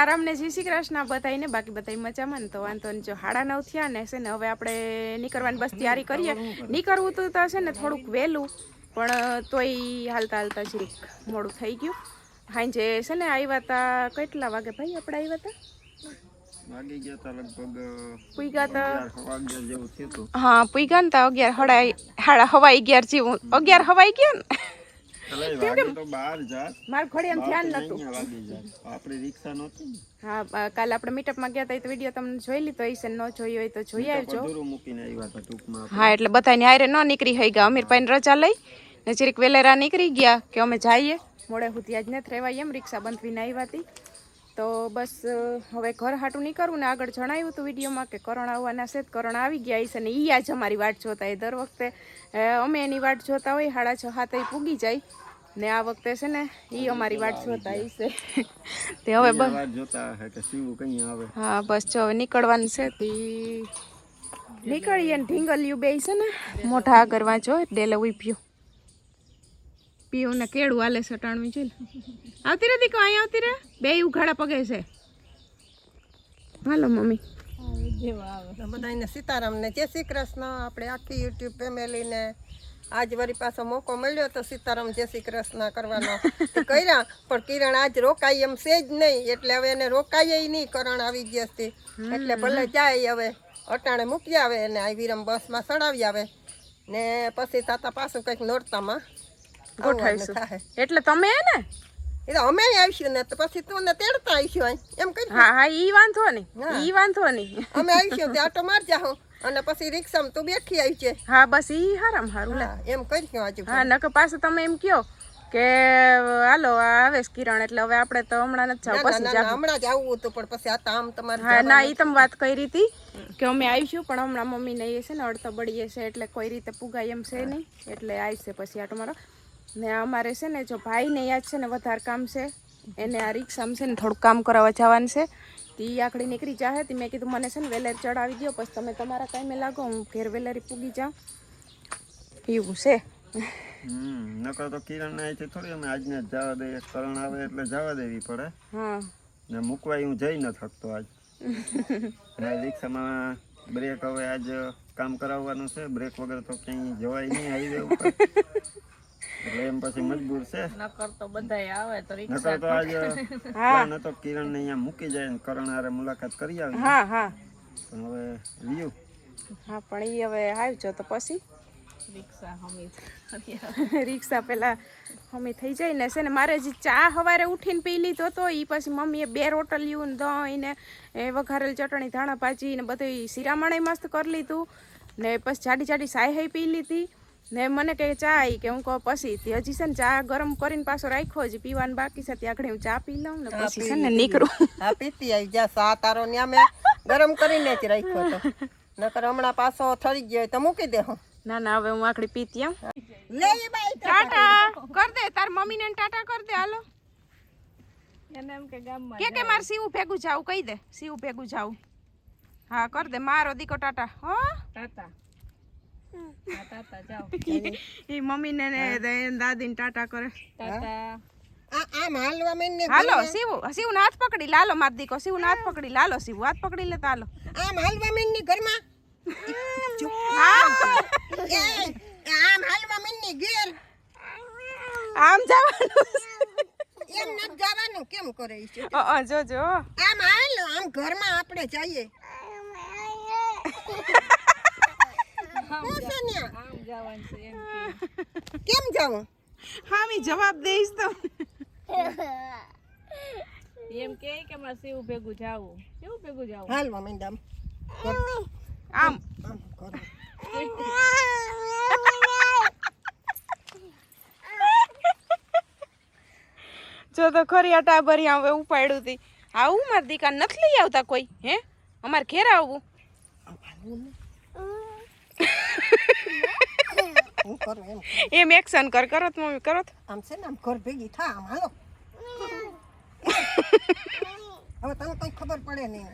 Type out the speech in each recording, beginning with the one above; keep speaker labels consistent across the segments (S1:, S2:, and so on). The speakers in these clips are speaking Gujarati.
S1: આરામને જય શ્રી કૃષ્ણ બધાઈને બાકી બધા મજામાં ને તો વાંધો નહીં. જો હાડા નવ થયા ને છે ને હવે આપણે નીકળવાની બસ તૈયારી કરીએ. નીકળવું તો તો છે ને થોડુંક વહેલું પણ તોય હાલતા હાલતા જરીક મોડું થઈ ગયું. સાંજે છે ને આવ્યા હતા કેટલા વાગે ભાઈ આપણે આવ્યા હતા હા પૂગ્યા ને તા અગિયાર હડા હાડા હવા અગિયાર જેવું. અગિયાર હવાઈ ગયા ને?
S2: એ
S1: મારું ઘડી એમ ધ્યાન નતું.
S2: આપણી રિક્ષા નહોતી
S1: હા કાલે આપણે મીટઅપમાં ગયા હતા તો વીડિયો તમને જોઈ લીધો. હશે ન જોઈ હોય તો જોઈ આવજો. હા એટલે બધાની હારે ન નીકળી હોય ગયા અમીરભાઈ રજા લઈ ને જરીક વેલેરા નીકળી ગયા કે અમે જઈએ. મોડે સુધી આજ નથી રહેવાય એમ. રિક્ષા બંધવીને આવ્યા હતી તો. બસ હવે ઘર હાટું નીકળવું ને આગળ જણાવ્યું હતું વિડીયોમાં કે કરણ આવવાના છે કરણ આવી ગયા છે ને ઈ આજ અમારી વાટ જોતા એ દર વખતે. અમે એની વાટ જોતા હોય સાડા છ હાથ પૂગી જાય. ને આ વખતે છે ને ઈ અમારી વાટ જોતા ઈ છે. તે હવે બસ
S2: જોતા હે કે શિવ કઈ આવે.
S1: હા બસ જો હવે નીકળવાનું છે તી નીકળીએ ને ઢીંગલિયું બે છે ને. મોઢા આગળ વાંચો ડેલે ઉભ્યો પીવું ને કેળું હાલે સટાણું છે આવતી રે દીકરો અહીંયા આવતી રે? બે ઉઘાડા પગે છે. હાલો મમ્મી.
S3: બધાને સીતારામને જય શ્રી કૃષ્ણ. આપણે આખી યુટ્યુબ ફેમિલીને આજ વળી પાછો મોકો મળ્યો તો સીતારામ જય શ્રી કૃષ્ણ કરવાનો કર્યા. પણ કિરણ આજ રોકાય એમ છે જ નહીં. એટલે હવે એને રોકાય નહીં. કરણ આવી ગયા છે એટલે ભલે જાય હવે. અટાણે મૂકી આવે અને આ વિરમ બસમાં ચડાવી આવે. ને પછી તાતા પાછું કંઈક નોરતામાં ગોઠવીશું.
S1: એટલે તમે ને?
S3: એ તો અમે આવીશું ને તો પછી તું ને તેડતા આવીશું એમ કહી
S1: હા હા ઈ વાંધો નહીં. ઈ વાંધો નહીં.
S3: અમે આવીશું તે આટો મારજા હું અને પછી રિક્ષામાં તું બેઠી આવી છે.
S1: હા બસ ઈ હારામ હારું લે.
S3: હા, એમ કરી આજુ
S1: હા નકર પાછું તમે એમ કયો કે હાલો આવે છે કિરણ એટલે હવે આપણે તો હમણાં નથી જાવ પછી જાવ
S3: હમણાં જ આવવું હતું પણ પછી આ તામ તમારે
S1: હા ના ઈ તમે વાત કરી હતી કે અમે આવીશું પણ હમણાં મમ્મી એ છે ને અડતો બળીએ છે એટલે કોઈ રીતે પુગાય એમ છે નહીં એટલે આવશે પછી આટો મારો ને અમારે છે ને જો ભાઈને યાદ છે ને વધારે કામ છે એને આ રિક્ષામાં છે ને થોડુંક કામ કરાવવા જવાનું છે. તે ઈ આકડી નીકળી જાહે તે મેં કીધું મને છે ને વેલેર ચડાવી દો પછી તમે તમારા કામે લાગો હું ઘેર વેલેરી પૂગી જાઉં. એવું છે.
S2: હમ નકર તો કિરણ અહીંથી થોડી અમે આજને જ જવા દઈએ. કરણ આવે એટલે જવા દેવી પડે.
S1: હા.
S2: ને મૂકવા હું જઈ ન થકતો આજ. રિક્ષામાં બ્રેક હવે આજ કામ કરાવવાનું છે. બ્રેક વગર તો ક્યાંય જવાય નહીં હાઈવે ઉપર. એટલે એમ પછી મજબૂર છે. નકર તો આજ પ્લાન તો કિરણ ને અહીંયા મૂકી જાય ને કરણ આરે મુલાકાત કરી આવી.
S1: હા હા.
S2: પણ હવે રહ્યું
S1: હા પણ એ હવે આવજો તો પછી. રિક્ષા પેલા મમ્મી થઈ જાય ને છે ને મારે જે ચા સવારે ઉઠીને પી લીધો તો એ પછી મમ્મીએ બે રોટલિયું ને દહીં ને એ વઘારેલ ચટણી ધાણા ભાજી ને બધું શિરામણે મસ્ત કરી લીધું. ને પછી જાડી જાડી સાય પી લીધી. ને મને કહે ચા કે હું કહું પછી તે હજી છે ને ચા ગરમ કરીને પાછો રાખ્યો હજી પીવાનું બાકી છે. ત્યાં આગળ હું ચા પી લઉં ને પછી છે ને નીકળું.
S3: હા પીતી આવી. જા સા તારો ને અમે ગરમ કરીને જ રાખ્યો તો નકર હમણાં પાછો થઈ ગયો તો મૂકી દે હું.
S1: ના ના હવે હું આખડી પીતી આમ.
S3: લે એ બાઈ
S1: ટાટા કર. દે તાર મમ્મી ને ટાટા કર દે હાલો. કે કે મારે સીવું ભેગું જાવું કહી દે સીવું ભેગું જાવું હા કર દે મારો દીકો ટાટા. હો? ટાટા. એ મમ્મી ને દાદી ને ટાટા કરે.
S3: આ આમ હાલવા
S1: હાલો શિવ સીવું હાથ પકડી લાલો માર દીકો. સીવું હાથ પકડી લાલો શિવ હાથ પકડી લેતા હાલો.
S3: આમ હાલવા ની ઘરમાં? આમ હાલવા ઘેર?
S1: આમ જવાનું.
S3: એમ ન જવાનું કેમ કરે છે
S1: અ, અ, જો જો
S3: આમ હાલ આમ ઘરમાં આપણે જઈએ. હું છે ન્યા? કેમ જાવું
S1: હા મેં જવાબ દઈશ તો.
S4: એમ કે કે મારે શિવ ભેગું જાવું. કેવું ભેગું જાવું?
S3: હાલવા માંડ આમ.
S1: આમ.
S3: આમ ઘર
S1: જો તો ખરી આ ટાબરી હવે ઉપાડ્યું હતી આવું મારી દીકા નથી લઈ આવતા કોઈ હે? અમારે ઘેર આવવું.
S3: હું કરું એમ.
S1: એમ એક્શન કર કરો તો મમ્મી કરો
S3: આમ છે ને આમ ઘર ભેગી થા આમ હાલો. હવે તને કઈ ખબર પડે નહીં.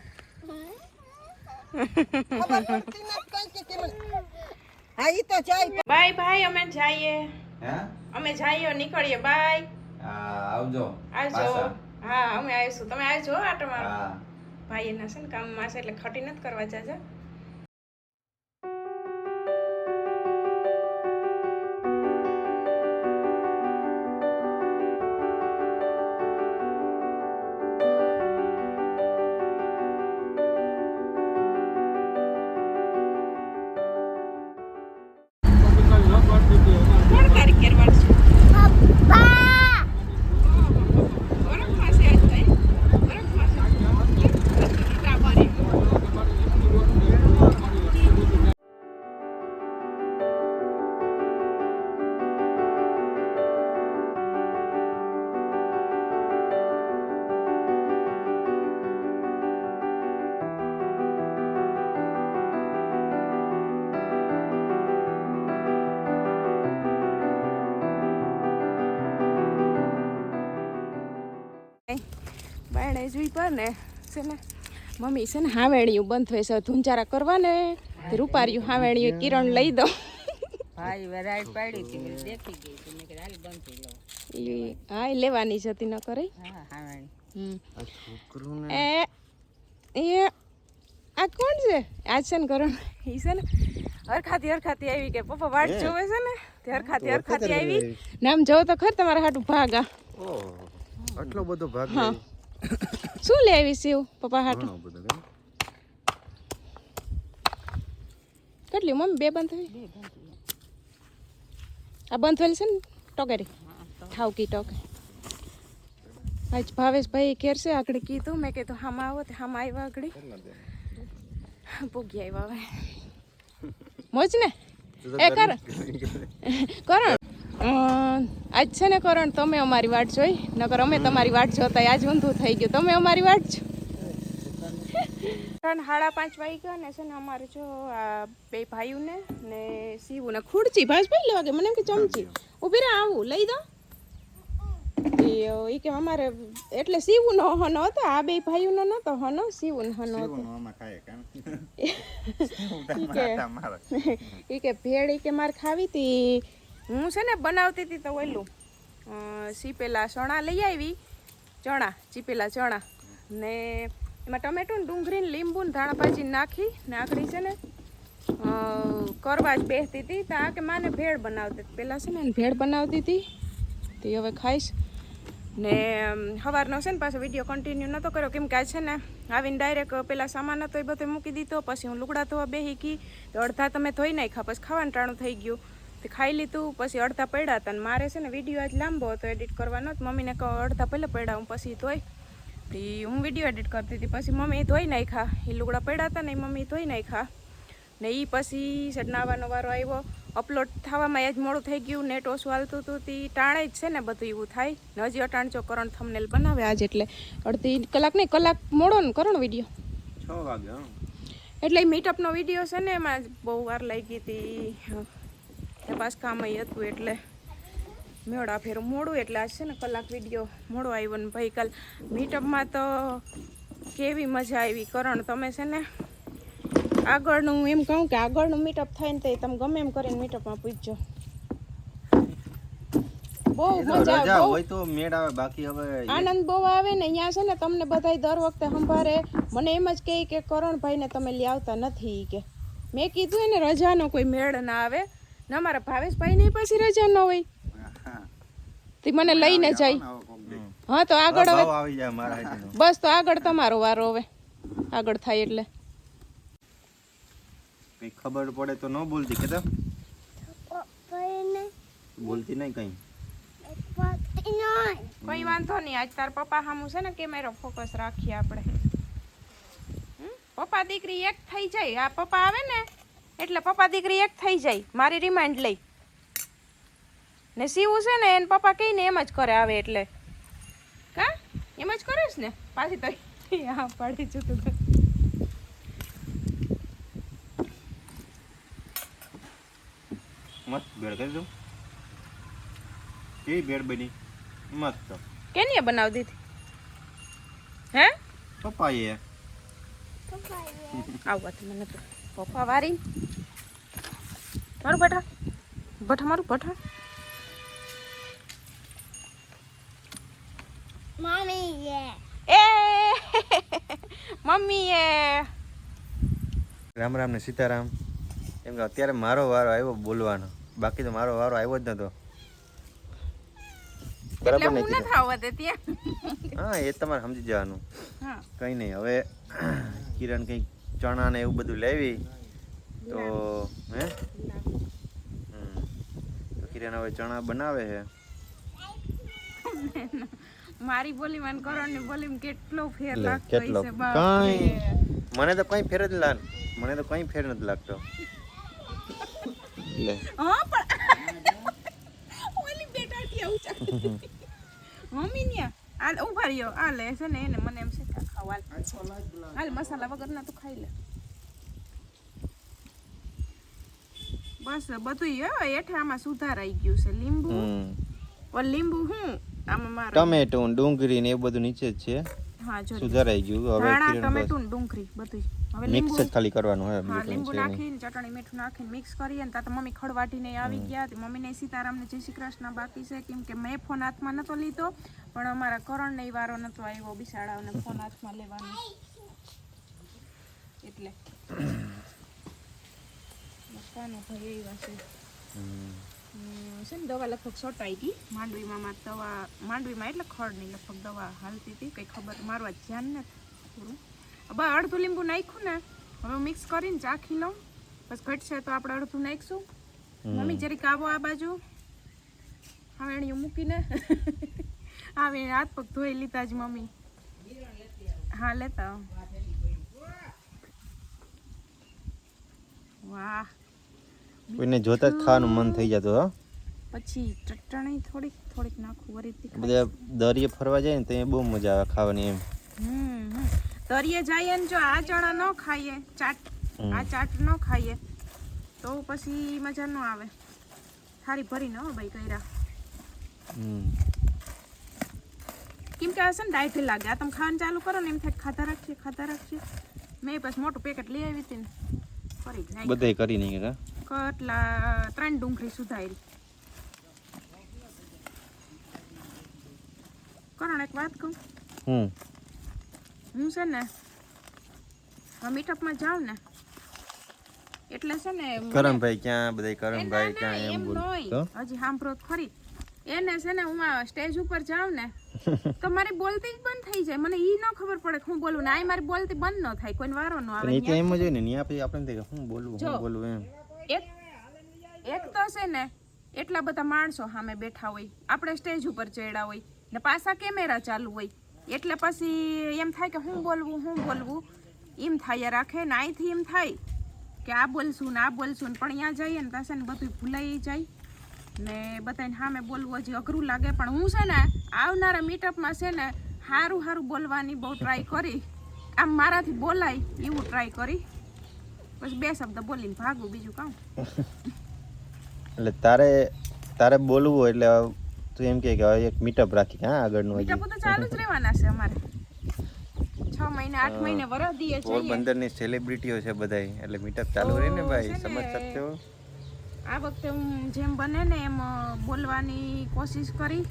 S3: ખબર પડતી નથી કઈ કે કેમ. હા ઈ તો જાય.
S1: બાય બાય અમે જઈએ.
S5: હે?
S1: અમે જઈએ નીકળીએ. બાય.
S5: આવજો.
S1: આવજો. હા અમે આવીશું. તમે આવજો આટો મારો. ભાઈ એના છે ને કામમાં છે એટલે ખટી નથી કરવા જાજા. જોઈ પર ને છે ને? મમ્મી છે ને હાવેણિયું બંધ થઈ છે. ધૂંચારા કરવા ને રૂપાર્યું હાવેણિયું કિરણ લઈ દો
S5: ભાઈ વેરાઈ પાડી હતી મેં દેખી ગઈ હતી. મેં કીધું હાલ બંધ થઈ લઉં
S1: હા એ લેવાની જ હતી ન કરી
S5: હા હા
S1: હમ. એ એ આ કોણ છે? આજ છે ને કરણ એ છે ને હરખાતી હરખાતી આવી કે પપ્પા વાટ જોવે છે ને? તે હરખાતી હરખાતી આવી નામ જોવો તો ખર તમારા હાટું ભાગા
S2: આટલો બધો ભાગ
S1: હા. શું લે આવી શિવ પપ્પા હાટું? કેટલી મમ્મી બે બંધ થઈ આ બંધ થયેલ છે ને ટોકેરી? ઠાવકી ટોકે આજ ભાવેશભાઈ ઘેર છે આગળ કીધું. મેં કીધું હામાં આવો તે હામાં આવ્યા આગળ. ભોગી આવ્યા હવે. મોજ ને? એ કર. કરણ અ, આજ છે ને કરણ તમે અમારી વાટ જોઈ. નકર અમે તમારી વાટ જોતા આજ ઊંધું થઈ ગયું. તમે અમારી વાટ જો. ત્રણ સાડા પાંચ વાગી ગયા ને છે ને અમારે જો આ બે ભાઈઓને ને સીવું ને ખુરચી ભાઈ ભાઈ લેવા ગયા મને એમ કે ચમચી. ઊભી રહે આવું લઈ દો. એ કે અમારે એટલે સીવું નો હનો હતો આ બે ભાઈઓનો નતો હનો સીવું નો હનો હતો.
S2: શિવનું
S1: કે. ઈ કે ભેળ એ કે મારે ખાવી હતી. હું છે ને બનાવતી હતી તો ઓલું ચીપેલા ચણા લઈ આવી. ચણા, ચીપેલા ચણા. ને એમાં ટમેટું ને ડુંગળી ને લીંબુ ધાણા ભાજી નાખી ને છે ને કરવા જ બેસતી હતી. તો આ કે માને ભેળ બનાવતી. પહેલાં છે ને ભેળ બનાવતી હતી. તે હવે ખાઈશ. ને સવારનો છે ને પાછો વીડિયો કન્ટિન્યુ નહોતો કર્યો. કેમ કે આ છે ને, આવીને ડાયરેક્ટ પેલા સામાન હતો એ બધો મૂકી દીધો. પછી હું લુગડા ધોવા બેહી ગઈ. તો અડધા તમે ધોઈ નાખ્યા. પછી ખાવાનું ટાણું થઈ ગયું. તે ખાઈ લીધું પછી અડધા પડ્યા હતા અને મારે છે ને વીડિયો આજ લાંબો હતો એડિટ કરવાનો તો મમ્મીને કહો અડધા પહેલાં પડ્યા હું પછી ધોઈ. હું વીડિયો એડિટ કરતી હતી પછી મમ્મી ધોઈ નાખ્યા. એ લુગડા પડ્યા હતા ને એ મમ્મી ધોઈ નાખ્યા. ને એ પછી છે નાવાનો વારો આવ્યો અપલોડ થવામાં જ મોડું થઈ ગયું નેટ ઓછું હાલતું હતું તે ટાણે જ છે ને બધું એવું થાય. ને હજી અટાણ જો કરણ થમનેલ બનાવે આજ એટલે અડધી કલાક નહીં કલાક મોડો ને કરણ વીડિયો
S2: છ વાગે.
S1: એટલે મીટઅપનો વીડિયો છે ને એમાં બહુ વાર લાગી હતી. તે પાસ કામ હતું એટલે મેળા ફેર મોડું એટલે આજ છે ને કલાક વીડિયો મોડો આવ્યો ને ભાઈ કાલ મીટઅપમાં તો કેવી મજા આવી. કરણ તમે છે ને આગળનું એમ કહું કે આગળનું મીટઅપ થાય ને તો તમે ગમે એમ કરીને મીટઅપમાં પૂછજો. બહુ મજા બહુ
S2: તો મેળ આવે બાકી હવે
S1: આનંદ બહુ આવે ને અહીંયા છે ને તમને બધાય દર વખતે સંભારે. મને એમ જ કહે કે કરણભાઈને તમે લઈ આવતા નથી કે. મેં કીધું એને રજાનો કોઈ મેળ ના આવે. ને ભાવેશભાઈ ભાવેશભાઈને પાછી રજા ન હોય. તે મને લઈને જાય. હા તો આગળ હવે
S2: મારા.
S1: બસ તો આગળ તમારો વારો હવે આગળ થાય એટલે
S2: કઈ ખબર પડે તો ન બોલતી કે તો બોલતી નહીં કઈ
S1: કોઈ વાંધો નહીં આજ તાર પપ્પા સામું છે ને કેમેરો ફોકસ રાખીએ આપણે હમ? પપ્પા દીકરી એક થઈ જાય આ પપ્પા આવે ને એટલે પપ્પા દીકરી એક થઈ જાય. મારી રિમાઇન્ડ લઈ. ને સીવું છે ને એને પપ્પા કહીને એમ જ કરે આવે એટલે. કા? એમ જ કરે ને? પાછી તો હા પાડી જતું
S2: મસ્ત ભેળ કરી દઉં કેવી ભેળ બની? મસ્ત.
S1: કેની બનાવી દીધી? હે?
S2: પપ્પાએ.
S1: આવું હતું મને તો. પપ્પા વારી. મારું બટા ભઠા મારું બઠા એ. મમ્મી એ
S2: રામ રામ ને સીતારામ. એમ કે અત્યારે મારો વારો આવ્યો બોલવાનો. બાકી તો મારો વારો આવ્યો જ નતો. બરાબર ને. હા એ તમારે સમજી જવાનું.
S1: કઈ
S2: કંઈ નહીં હવે કિરણ કંઈક ચણા ને એવું બધું લેવી તો હે? તો કિરણ હવે ચણા બનાવે છે.
S1: મારી બોલી માં કરણની બોલીમાં કેટલો ફેર લાગતો
S2: કેટલો કઈ. મને તો કઈ ફેર જ લાગ મને તો કઈ ફેર નથી લાગતો. લે
S1: હા પણ ઓલી બેટાથી આવું ચાલે. મમ્મી ને આ ઊભા રહ્યો આ લે છે ને એને મને એમ છે કે ખાવ હાલ હાલ મસાલા વગરના તો ખાઈ લે. બસ બધું હો હેઠે આમાં સુધારાઈ ગયું છે. લીંબુ. લીંબુ હું? આમાં મારે
S2: ટમેટો ડુંગળી ને એ બધું નીચે જ છે.
S1: હા જો
S2: સુધારાઈ ગયું. હવે
S1: ધાણા ટમેટું ને ડુંગળી બધું. હવે
S2: મિક્સ જ ખાલી કરવાનું હે
S1: હા લીંબુ નાખીને ચટણી મીઠું નાખીને મિક્સ કરીએ ને ત્યાં તો મમ્મી ખડવાટીને આવી ગયા હતી. મમ્મીને સીતારામને જય શ્રી કૃષ્ણ બાકી છે કેમ કે મેં ફોન હાથમાં નતો લીધો પણ અમારા કરણને ઈ વારો નતો આવ્યો બિસાડાઓને ફોન હાથમાં લેવાનો. એટલે. પપ્પાનો ભાઈ એવા છે. છે ને દવા લગભગ સોટાઈ ગઈ. માંડવીમાં દવા માંડવીમાં એટલે ખડ નહીં લગભગ દવા હાલતી હતી કંઈ ખબર મારવા ધ્યાન નથી પૂરું. હવે અડધું લીંબુ નાખ્યું ને હવે મિક્સ કરીને ચાખી લઉં. બસ ઘટશે તો આપણે અડધું નાખીશું. મમ્મી જરીક આવો આ બાજુ. હવે એણીઓ મૂકીને આવે હાથ પગ ધોઈ લીધા જ મમ્મી. હા લેતા વાહ.
S2: કોઈને જોતા જ ખાવાનું મન થઈ જતું હો.
S1: પછી ચટણી થોડીક થોડીક નાખું વરી
S2: બધા દરિયે ફરવા જાય ને તો એ બહુ મજા આવે ખાવાની એમ.
S1: હમ. તરીએ જઈએ ને જો આ ચણા ન ખાઈએ ચાટ આ ચાટ ન ખાઈએ તો પછી મજા ન આવે. થારી ભરી ન હો ભાઈ કર્યા.
S2: હમ.
S1: કેમ કે ને ડાયટે લાગે. આ તમે ખાવાનું ચાલુ કરો ને એમ થાય ખાતા રાખીએ ખાતા રાખીએ. મેં પછી મોટું પેકેટ લઈ આવી હતી ને. ફરી
S2: બધા કરી નહીં કે?
S1: કેટલા ત્રણ ડુંગળી સુધારી. કરણ એક વાત કહું?
S2: હમ.
S1: હું છે ને મીટઅપમાં જાઉં ને એટલે છે ને
S2: કરમભાઈ ક્યાં? બધા કરમભાઈ ક્યાં? એમ બોલ.
S1: હજી સાંભળો ખરી. એને છે ને હું આ સ્ટેજ ઉપર જાઉં ને તો મારી બોલતી બંધ થઈ જાય. મને ઈ ન ખબર પડે કે હું બોલું ને. આ મારી બોલતી બંધ ન થાય. કોઈને વારો ન આવે
S2: એમ જ હોય ને. ત્યાં પછી આપણે શું બોલવું શું બોલવું એમ.
S1: એક એક તો છે ને, એટલા બધા માણસો સામે બેઠા હોય, આપણે સ્ટેજ ઉપર ચડ્યા હોય, ને પાછા કેમેરા ચાલુ હોય. એટલે પછી એમ થાય કે હું બોલવું હું બોલવું. એમ થાય રાખે ને અહીંથી એમ થાય કે આ બોલશું ને આ બોલશું ને, પણ અહીંયા જઈએ ને પાસે ને બધું ભૂલાઈ જાય. ને બધાને સામે બોલવું હજી અઘરું લાગે, પણ હું છે ને આવનારા મીટઅપમાં છે ને સારું સારું બોલવાની બહુ ટ્રાય કરી. આમ મારાથી બોલાય એવું ટ્રાય કરી. પછી બે શબ્દ બોલીને ભાગું બીજું કામ.
S2: એટલે તારે તારે બોલવું એટલે તું એમ કે કે હવે એક મીટઅપ રાખી હા આગળનું
S1: મીટઅપ તો ચાલુ જ રહેવાના છે અમારે. છ મહિને આઠ મહિને વરસ
S2: પોરબંદરની સેલિબ્રિટીઓ છે બધાય. એટલે મીટઅપ ચાલુ રહે ને ભાઈ. સમજ શકતે
S1: આ વખતે હું જેમ બને ને એમ બોલવાની કોશિશ કરી.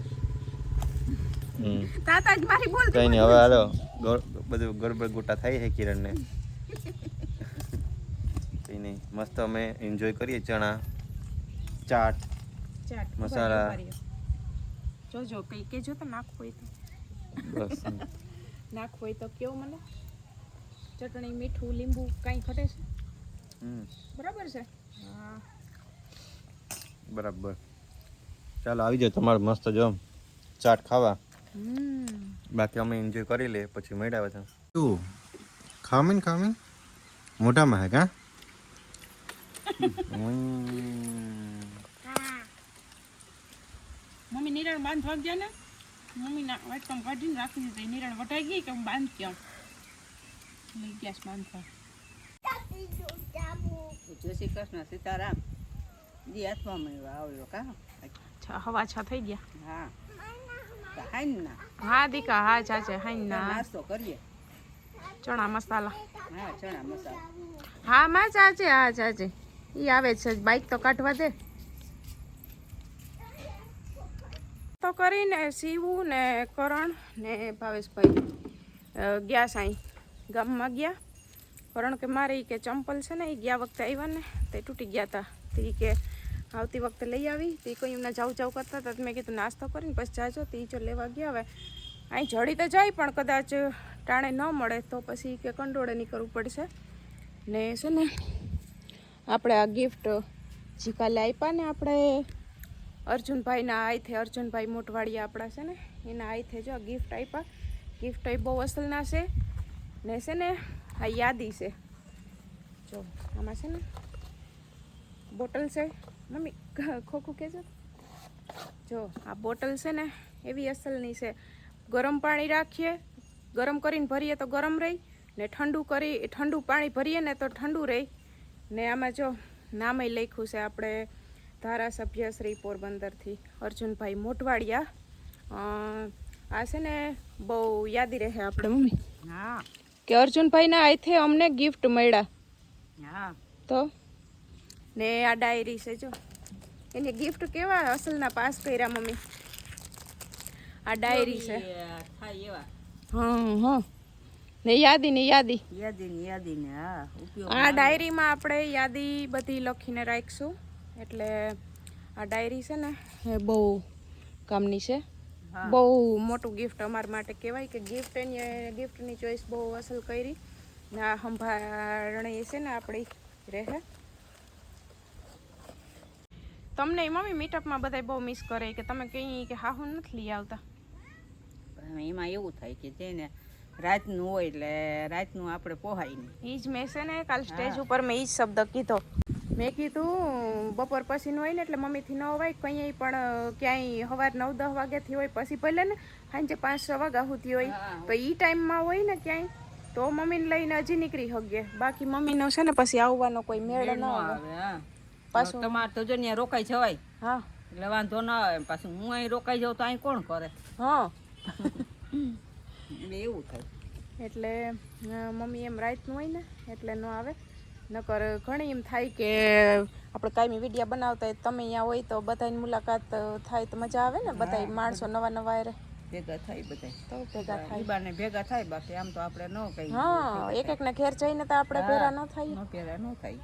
S1: તાતા જ મારી બોલતી
S2: કઈ નહીં હવે હાલો બધું ગરબડ ગોટા થાય છે કિરણને. નહીં મસ્ત અમે એન્જોય કરીએ ચણા ચાટ
S1: ચાટ
S2: મસાલા.
S1: જોજો કઈ કેજો તો નાખવું હોય તો.
S2: બસ.
S1: હોય તો કેવું મને. ચટણી મીઠું લીંબુ કાંઈ ખટે છે? બરાબર છે? હા.
S2: બરાબર. ચાલો આવી જાઓ તમારે મસ્ત જો ચાટ ખાવા. બાકી અમે એન્જોય કરી લે પછી મળ્યા બધા. તું ખામીન ખામીન? મોઢામાં હે કા?
S1: મમ્મી નિરણ બાંધવા ગયા ને? મમ્મી ના વાટકામ કાઢીને રાખી દીધી. નિરણ વટાઈ ગઈ કે હું બાંધ ક્યાં? લઈ ગયા છે બાંધવા
S5: જય શ્રી કૃષ્ણ સીતારામ. જી હાથમાં આવ્યો કા?
S1: હવા છા થઈ ગયા.
S5: હા.
S1: હા દીકા હા ચાચે હાઈ ના.
S5: નાસ્તો કરીએ.
S1: ચણા મસાલા.
S5: હા ચણા મસાલા.
S1: હા માં ચાચે હા ચાચે ઈ આવે છે. બાઈક તો કાઢવા દે. તો કરીને શિવું ને કરણ ને ભાવેશભાઈ ગયા સાંઈ ગામમાં ગયા. કરણ કે મારે કે ચંપલ છે ને એ ગયા વખતે આવ્યા ને, તે તૂટી ગયા હતા તે કે આવતી વખતે લઈ આવી. તે કોઈ એમને જાઉં જાઉં કરતા હતા. મેં કીધું નાસ્તો કરીને પછી જાજો. તે જો લેવા ગયા. હવે અહીં જડી તો જાય પણ કદાચ ટાણે ન મળે તો પછી કે કંડોળે નીકળવું પડશે. ને શું ને? આપણે આ ગિફ્ટ જે કાલે આપ્યા ને આપણે અર્જુનભાઈના આઈથે અર્જુનભાઈ મોટવાડિયા આપણા છે ને, એના આઈથે જો ગિફ્ટ આપ્યા. ગિફ્ટ એ બહુ અસલના છે ને છે ને આ યાદી છે. જો, આમાં છે ને બોટલ છે. મમ્મી ખોખું કહેજો જો, આ બોટલ છે ને એવી અસલની છે. ગરમ પાણી રાખીએ, ગરમ કરીને ભરીએ તો ગરમ રહી ને ઠંડુ કરી, ઠંડુ પાણી ભરીએ ને તો ઠંડુ રહી. ને આમાં જો નામે લખ્યું છે આપણે ધારાસભ્ય શ્રી પોરબંદરથી અર્જુનભાઈ મોટવાડિયા. આ છે ને બહુ યાદી રહે આપણે મમ્મી?
S5: હા.
S1: કે અર્જુનભાઈના અહીંથી અમને ગિફ્ટ મળ્યા.
S5: હા.
S1: તો? ને આ ડાયરી છે જો. એને ગિફ્ટ કેવા અસલના પાસ કર્યા મમ્મી? આ ડાયરી છે. હા હા ને યાદી ને યાદી.
S5: યાદી ને યાદી ને હા ઉપયોગ
S1: આ ડાયરીમાં આપણે યાદી બધી લખીને રાખીશું. એટલે આ ડાયરી છે ને એ બહુ કામની છે. બહુ મોટું ગિફ્ટ અમારા માટે કહેવાય કે ગિફ્ટ એની ગિફ્ટની ચોઈસ બહુ અસલ કરી. ને આ સંભારણી છે ને આપણી રહે. તમને મમ્મી મીટઅપમાં બધા બહુ મિસ કરે કે તમે કંઈ કે હાહુ નથી લઈ આવતા?
S5: એમાં એવું થાય કે જેને રાતનું હોય એટલે રાતનું આપણે પોહાય નહીં.
S1: એ જ મેં છે ને કાલ સ્ટેજ ઉપર મેં એ જ શબ્દ કીધો. મેં કીધું બપોર પછી હોય ને એટલે મમ્મીથી ન હોય કંઈ પણ ક્યાંય સવાર નવ દસ વાગ્યાથી હોય પછી ભલે ને સાંજે પાંચ છ વાગ્યા સુધી હોય. તો એ ટાઈમમાં હોય ને ક્યાંય તો મમ્મીને લઈને હજી નીકળી શકીએ બાકી મમ્મીનો છે ને પછી આવવાનો કોઈ મેળ ન આવે. પાછું
S5: તમારે તો જો ને રોકાઈ જવાય.
S1: હા.
S5: એટલે વાંધો ના આવે પાછું હું અહીં રોકાઈ જાઉં તો અહીં કોણ કરે?
S1: હા.
S5: એટલે એવું થાય.
S1: એટલે મમ્મી એમ રાતનું હોય ને એટલે ન આવે. નકર ઘણી એમ થાય કે આપણે કાયમી વિડીયા બનાવતા હોય તમે અહીંયા હોય તો બધાની મુલાકાત થાય તો મજા આવે ને બધા માણસો નવા નવા હારે.
S5: ભેગા થાય બધા
S1: તો ભેગા થાય.
S5: ઈબાને ભેગા થાય બાકી આમ તો આપણે ન કઈ
S1: હા એક એક ને ઘેર જઈને તો આપણે ભેરા ન થાય
S5: ન પહેરા ન થાય.